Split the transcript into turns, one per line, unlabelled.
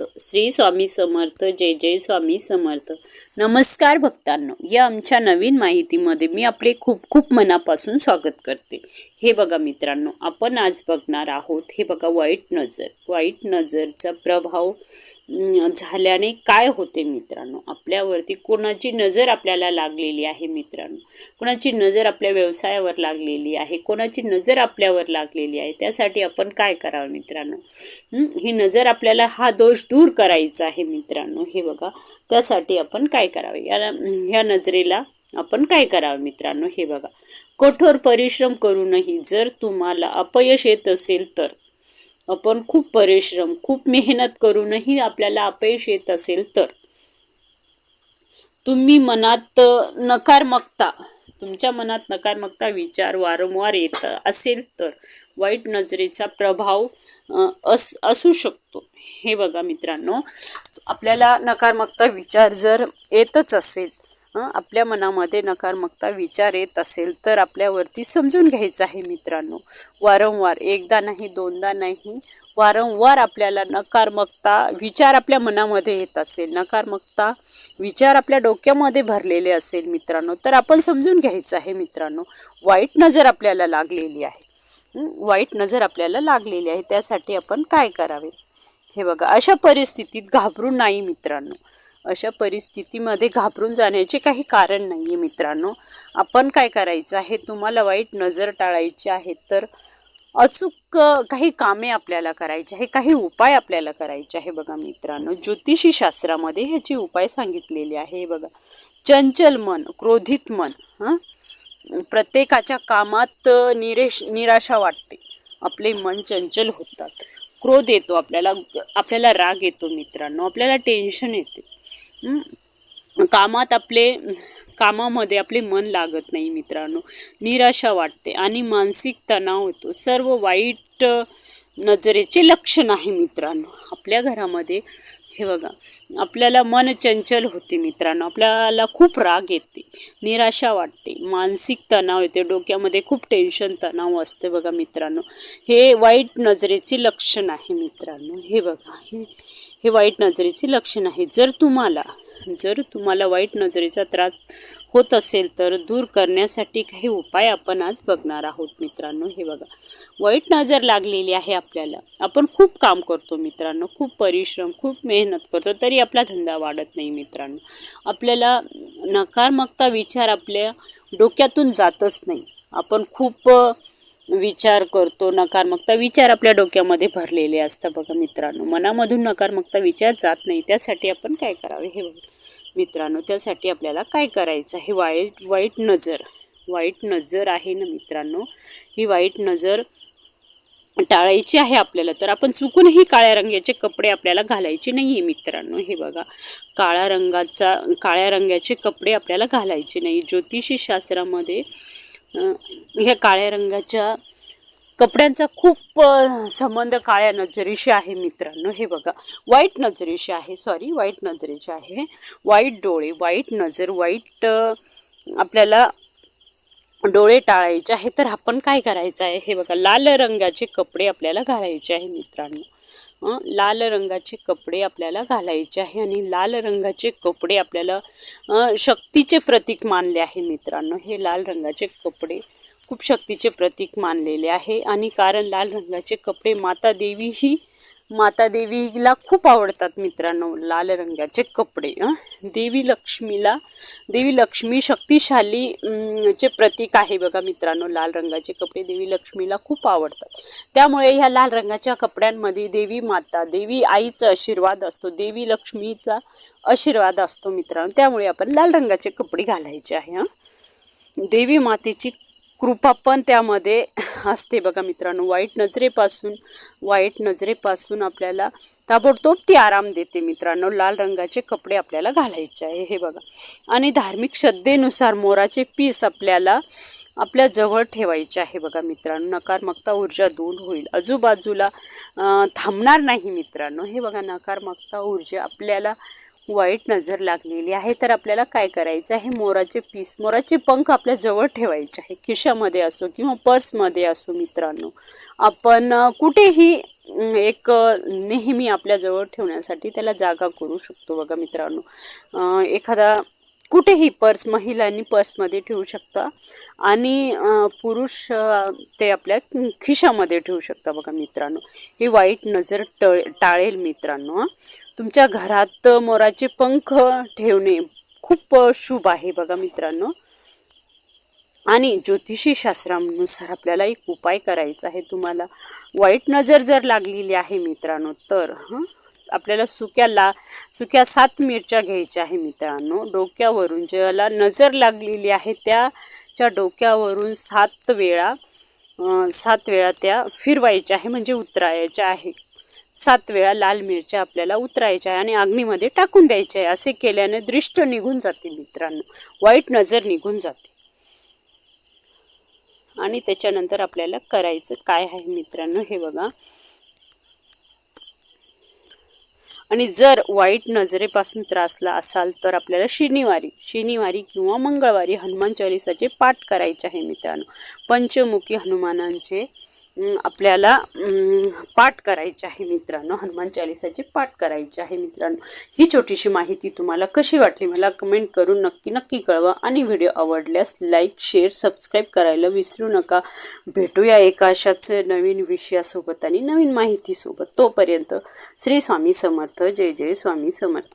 श्री स्वामी समर्थ जय जय स्वामी समर्थ. नमस्कार भक्तांनो या आमच्या नवीन माहितीमध्ये मी आपले खूप खूप मनापासून स्वागत करते. हे बघा मित्रांनो आपण आज बघणार आहोत हे बघा वाईट नजर. वाईट नजरचा प्रभाव झाल्याने काय होते मित्रांनो? आपल्यावरती कोणाची नजर आपल्याला लागलेली आहे मित्रांनो? कोणाची नजर आपल्या व्यवसायावर लागलेली आहे? कोणाची नजर आपल्यावर लागलेली आहे? त्यासाठी आपण काय करावं मित्रांनो? ही नजर आपल्याला हा दोष दूर करायचं आहे मित्रांनो. हे बघा त्यासाठी आपण काय करावे? या ह्या नजरेला आपण काय करावं मित्रांनो? हे बघा कठोर परिश्रम करूनही जर तुम्हाला अपयश येत असेल तर आपण खूप परिश्रम खूप मेहनत करूनही आपल्याला अपयश येत असेल तर तुम्ही मनात नकारमकता तुमच्या मनात नकारमकता विचार वारंवार येत असेल तर वाईट नजरेचा प्रभाव अस असू शकतो. हे बघा मित्रांनो आपल्याला नकारमकता विचार जर येतच असेल आपल्या मनामध्ये नकारमकता विचार येत असेल तर आपल्यावरती समजून घ्यायचं आहे मित्रांनो. वारंवार एकदा नाही दोनदा नाही वारंवार आपल्याला नकारमकता विचार आपल्या मनामध्ये येत असेल. नकारमकता विचार आपल्या डोक्यामध्ये भरलेले असेल मित्रांनो तर आपण समजून घ्यायचं आहे मित्रांनो. वाईट नजर आपल्याला लागलेली आहे. वाईट नजर आपल्याला लागलेली आहे. त्यासाठी आपण काय करावे? हे बघा अशा परिस्थितीत घाबरू नाही मित्रांनो. अशा परिस्थितीमध्ये घाबरून जाण्याचे काही कारण नाही आहे मित्रांनो. आपण काय करायचं आहे? तुम्हाला वाईट नजर टाळायची आहे तर अचूक काही कामे आपल्याला करायची आहे काही उपाय आपल्याला करायचे आहे बघा मित्रांनो. ज्योतिषी शास्त्रामध्ये ह्याचे उपाय सांगितलेले आहे बघा. चंचल मन क्रोधित मन हां? प्रत्येकाच्या कामात निरेश निराशा वाटते. आपले मन चंचल होतात. क्रोध येतो आपल्याला आपल्याला राग येतो मित्रांनो. आपल्याला टेन्शन येते. कामात आपले कामामध्ये आपले मन लागत नाही मित्रांनो. निराशा वाटते आणि मानसिक तणाव होतो सर्व वाईट नजरेचे लक्षण आहे मित्रांनो. आपल्या घरामध्ये हे बघा आपल्याला मन चंचल होते मित्रांनो. आपल्याला खूप राग येते निराशा वाटते मानसिक तणाव येते डोक्यामध्ये खूप टेन्शन तणाव असते बघा मित्रांनो. हे वाईट नजरेचे लक्षण आहे मित्रांनो. हे बघा हे हे वाईट नजरेचे लक्षण आहे. जर तुम्हाला जर तुम्हाला वाईट नजरेचा त्रास होत असेल तर दूर करण्यासाठी काही उपाय आपण आज बघणार आहोत मित्रांनो. हे बघा वाईट नजर लागलेली आहे आपल्याला. आपण खूप काम करतो मित्रांनो. खूप परिश्रम खूप मेहनत करतो तरी आपला धंदा वाढत नाही मित्रांनो. आपल्याला नकारात्मकता विचार आपल्या डोक्यातून जातच नाही. आपण खूप विचार करतो नकारात्मकता विचार आपल्या डोक्यामध्ये भरलेले असतात बघा मित्रांनो. मनामधून नकारात्मकता विचार जात नाही. त्यासाठी आपण काय करावे? हे बघा. मित्रांनो त्यासाठी आपल्याला काय करायचं आहे? वाईट वाईट नजर. वाईट नजर आहे ना मित्रांनो? ही वाईट नजर टाळायची आहे आपल्याला. तर आपण चुकूनही काळ्या रंगाचे कपडे आपल्याला घालायचे नाही आहे मित्रांनो. हे बघा. काळ्या रंगाचा काळ्या रंगाचे कपडे आपल्याला घालायचे नाही. ज्योतिषी शास्त्रामध्ये ह्या काळ्या रंगाच्या कपड्यांचा खूप संबंध काळ्या नजरेशी आहे मित्रांनो. हे बघा वाईट नजरेशी आहे सॉरी वाईट नजरेशी आहे. वाईट डोळे वाईट नजर वाईट आपल्याला डोळे टाळायचे आहे. तर आपण काय करायचं आहे? हे बघा लाल रंगाचे कपडे आपल्याला घालायचे आहे मित्रांनो. लाल रंगाचे कपडे आपल्याला घालायचे आहे आणि लाल रंगाचे कपडे आपल्याला शक्तीचे प्रतीक मानले आहे मित्रांनो. हे लाल रंगाचे कपडे खूप शक्तीचे प्रतीक मानलेले आहे आणि कारण लाल रंगाचे कपडे माता देवी ही माता देवीला खूप आवडतात मित्रांनो लाल रंगाचे कपडे देवी लक्ष्मीला देवी लक्ष्मी शक्तिशाली चे प्रतीक आहे बघा मित्रांनो लाल रंगाचे कपडे देवी लक्ष्मीला खूप आवडतात. त्यामुळे ह्या लाल रंगाच्या कपड्यांमध्ये देवी माता देवी आईचा आशीर्वाद असतो देवी लक्ष्मीचा आशीर्वाद असतो मित्रांनो त्यामुळे आपण लाल रंगाचे कपडे घालायचे आहे हां. देवी मातेची कृपा पण त्यामध्ये असते बघा मित्रांनो. वाईट नजरेपासून वाईट नजरेपासून आपल्याला ताबडतोब ती आराम देते मित्रांनो. लाल रंगाचे कपडे आपल्याला घालायचे आहे हे बघा. आणि धार्मिक श्रद्धेनुसार मोराचे पीस आपल्याला आपल्या जवळ ठेवायचे आहे बघा मित्रांनो. नकारात्मकता ऊर्जा दूर होईल. आजूबाजूला थांबणार नाही मित्रांनो. हे बघा नकारात्मकता ऊर्जा आपल्याला वाईट नजर लागलेली आहे. तर आपल्याला काय करायचं आहे? मोराचे पीस मोराचे पंख आपल्या जवळ ठेवायचे आहे. खिशामध्ये असो किंवा पर्समध्ये असो मित्रांनो. आपण कुठेही एक नेहमी आपल्याजवळ ठेवण्यासाठी त्याला जागा करू शकतो बघा मित्रांनो. एखादा कुठेही पर्स महिलांनी पर्समध्ये ठेवू शकता आणि पुरुष ते आपल्या खिशामध्ये ठेवू शकता बघा मित्रांनो. ही वाईट नजर ट टाळेल मित्रांनो तुमच्या घरात मोराचे पंख ठेवणे खूप शुभ आहे बघा मित्रांनो. आणि ज्योतिषी शास्त्रानुसार आपल्याला एक उपाय करायचा आहे तुम्हाला. वाईट नजर जर लागलेली आहे मित्रांनो तर हं आपल्याला सुक्या ला सुक्या सात मिरच्या घ्यायच्या आहे मित्रांनो. डोक्यावरून ज्याला नजर लागलेली आहे त्याच्या डोक्यावरून सात वेळा सात वेळा त्या फिरवायच्या आहे म्हणजे उतरायच्या आहे. सात वेळा लाल मिरच्या आपल्याला उतरायच्या आहे आणि अग्नीमध्ये टाकून द्यायच्या. आहे असे केल्याने दृष्ट निघून जाते मित्रांनो. वाईट नजर निघून जाते. आणि त्याच्यानंतर आपल्याला करायचं काय आहे मित्रांनो हे बघा. आणि जर वाईट नजरेपासून त्रासला असाल तर आपल्याला शनिवारी शनिवारी किंवा मंगळवारी हनुमान चालिसाचे पाठ करायचे आहे मित्रांनो. पंचमुखी हनुमानांचे आपल्याला पाठ करायचे आहे मित्रांनो हनुमान चालिसाचे पाठ करायचे आहे मित्रांनो. ही छोटीशी माहिती तुम्हाला कशी वाटली मला कमेंट करून नक्की नक्की कळवा. आणि व्हिडिओ आवडल्यास लाईक शेअर सबस्क्राईब करायला विसरू नका. भेटूया एका अशाच नवीन विषयासोबत आणि नवीन माहितीसोबत. तोपर्यंत श्री स्वामी समर्थ. जय जय स्वामी समर्थ.